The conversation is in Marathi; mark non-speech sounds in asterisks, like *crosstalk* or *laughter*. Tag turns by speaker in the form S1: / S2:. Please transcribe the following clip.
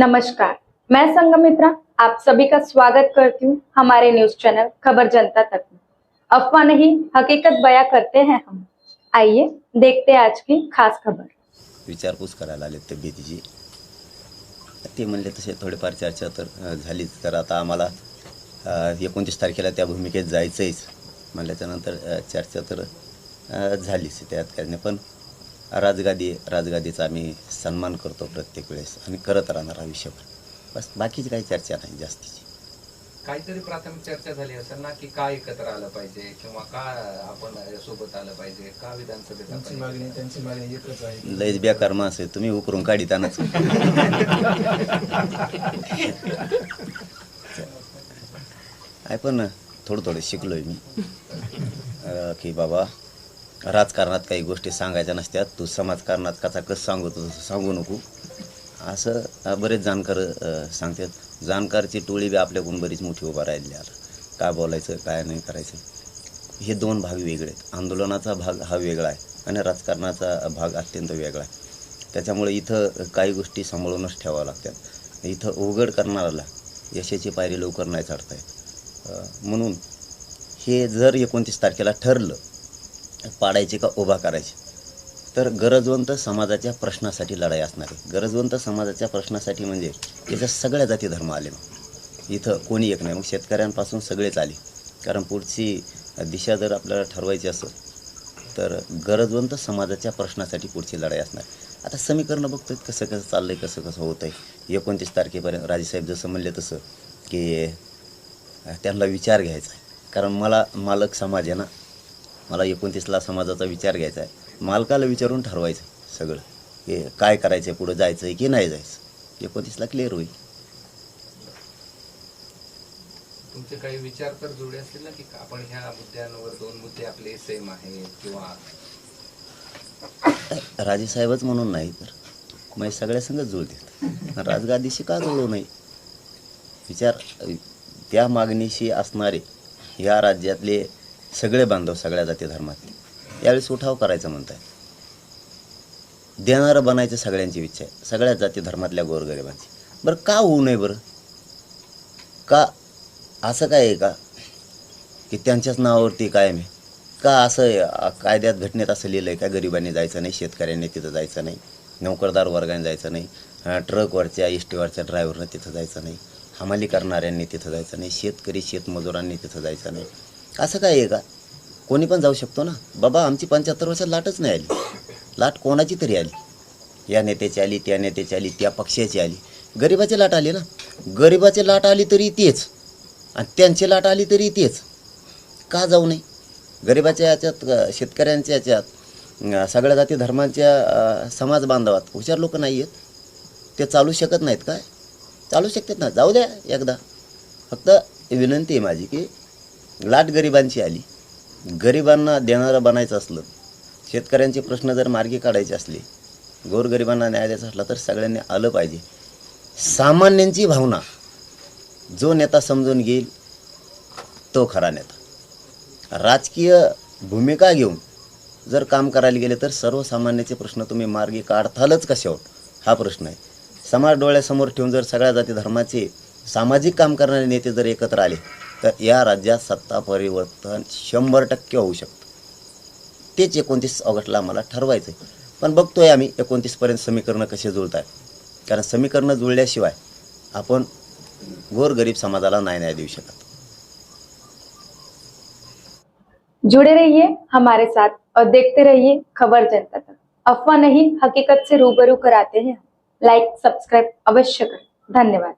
S1: नमस्कार मैं संगमित्रा आप सभी का स्वागत करती हूँ हमारे न्यूज चैनल खबर जनता तक में। अफवाह नहीं हकीकत बयां करते हैं हम। आइए देखते हैं आज की खास खबर।
S2: विचारपूस करायला आले तब्येतीची ते म्हणले तसे थोडेफार चर्चा तर झालीच तर आता आम्हाला एकोणतीस तारखेला त्या भूमिकेत जायचंच म्हणल्याच्यानंतर चर्चा तर झालीच त्यात काही नाही. पण राजगादी राजगादीचा आम्ही सन्मान करतो प्रत्येक वेळेस आणि करत राहणार आयुष्यभर. बस बाकीची काही चर्चा नाही जास्तीची.
S3: काहीतरी प्राथमिक चर्चा झाली असेल ना की का एकत्र आलं पाहिजे किंवा का आपण सोबत आलं पाहिजे का विधानसभेत
S4: त्यांची
S3: आपण
S4: मागणी त्यांची मागणी एकच आहे.
S2: लयच बेकार माणसं आहे तुम्ही उकरून काढितानच *laughs* आहे पण थोडं थोडं शिकलोय मी. की बाबा राजकारणात काही गोष्टी सांगायच्या नसत्यात. तू समाजकारणात कसा कसं सांगतो तू सांगू नको. असं बरेच जाणकार सांगतात. जाणकारची टोळी बी आपल्याकडून बरीच मोठी उभा राहिली आता काय बोलायचं काय नाही करायचं. हे दोन भाग वेगळे आहेत. आंदोलनाचा भाग हा वेगळा आहे आणि राजकारणाचा भाग अत्यंत वेगळा आहे. त्याच्यामुळे इथं काही गोष्टी सांभाळूनच ठेवाव्या लागतात. इथं उघड करणाऱ्याला यशाची पायरी लवकर नाही चढता येत. म्हणून हे जर एकोणतीस तारखेला ठरलं पाडायचे का उभा करायचे? तर गरजवंत समाजाच्या प्रश्नासाठी लढाई असणार आहे. गरजवंत समाजाच्या प्रश्नासाठी म्हणजे याच्या सगळ्या जाती धर्म आले मग. इथं कोणी एक नाही. मग शेतकऱ्यांपासून सगळेच आले. कारण पुढची दिशा जर आपल्याला ठरवायची असेल तर गरजवंत समाजाच्या प्रश्नासाठी पुढची लढाई असणार. आता समीकरणं बघतो कसं कसं चाललं आहे कसं कसं होतं आहे एकोणतीस तारखेपर्यंत राजेसाहेब जसं म्हणले तसं की त्यांना विचार घ्यायचा आहे. कारण मला मालक समाज आहे ना मला एकोणतीसला समाजाचा विचार घ्यायचा आहे. मालकाला विचारून ठरवायचं सगळं. की काय करायचं आहे पुढं जायचं आहे की नाही जायचं. एकोणतीसला क्लिअर होईल.
S3: तुमचे काही विचार तर जुळले असतील ना की आपण ह्या मुद्द्यांवर दोन मुद्दे आपले सेम आहेत किंवा
S2: राजेसाहेबच म्हणून नाही तर. मग सगळ्या संगत जुळतात राजगादीशी का जुळू नाही विचार त्या मागणीशी असणारे या राज्यातले सगळे बांधव सगळ्या जाती धर्मातले. यावेळेस उठाव करायचं म्हणताय देणारं बनायचं सगळ्यांची इच्छा आहे. सगळ्या जाती धर्मातल्या गोरगरिबांची. बरं का होऊ नये बरं? का असं काय आहे का? की त्यांच्याच नावावरती कायम आहे? का असं कायद्यात घटनेत असं लिहिलं आहे का गरिबांनी जायचं नाही शेतकऱ्यांनी तिथं जायचं नाही नोकरदार वर्गाने जायचं नाही ट्रकवरच्या एस ड्रायव्हरनं तिथं जायचं नाही हमाली करणाऱ्यांनी तिथं जायचं नाही शेतकरी शेतमजुरांनी तिथं जायचं नाही असं काय आहे का? कोणी पण जाऊ शकतो ना. बाबा आमची पंच्याहत्तर वर्षात लाटच नाही आली. लाट कोणाची तरी आली. या नेत्याची आली त्या नेत्याची आली त्या पक्षाची आली. गरिबाची लाट आली ना. गरिबाची लाट आली तरी तेच. आणि त्यांची लाट आली तरी तेच. का जाऊ नये? गरिबाच्या याच्यात शेतकऱ्यांच्या याच्यात सगळ्या जाती धर्मांच्या समाज बांधवात हुशार लोक नाही आहेत. ते चालू शकत नाहीत काय? चालू शकतात ना. जाऊ द्या एकदा. फक्त विनंती आहे माझी की लाट गरिबांची आली. गरिबांना देणारं बनायचं असलं शेतकऱ्यांचे प्रश्न जर मार्गी काढायचे असले गोरगरिबांना न्याय द्यायचा असला तर सगळ्यांनी आलं पाहिजे. सामान्यांची भावना जो नेता समजून घेईल तो खरा नेता. राजकीय भूमिका घेऊन जर काम करायला गेले तर सर्वसामान्याचे प्रश्न तुम्ही मार्गी काढतालच कशावर हा प्रश्न आहे. समाज डोळ्यासमोर ठेवून जर सगळ्या जाती धर्माचे सामाजिक काम करणारे नेते जर एकत्र आले तर या राज्यात सत्ता परिवर्तन शंभर टक्के होऊ शकतं. तेच एकोणतीस ऑगस्टला आम्हाला ठरवायचं आहे पण बघतोय आम्ही एकोणतीसपर्यंत समीकरणं कसे जुळत आहेत कारण समीकरणं जुळल्याशिवाय आपण गोरगरीब समाजाला नाही न्याय देऊ शकत.
S1: जुड़े रहिए हमारे साथ और देखते रहिए खबर जनता तक. अफवाह नहीं हकीकत से रूबरू कराते हैं लाइक सब्सक्राइब अवश्य करें. धन्यवाद.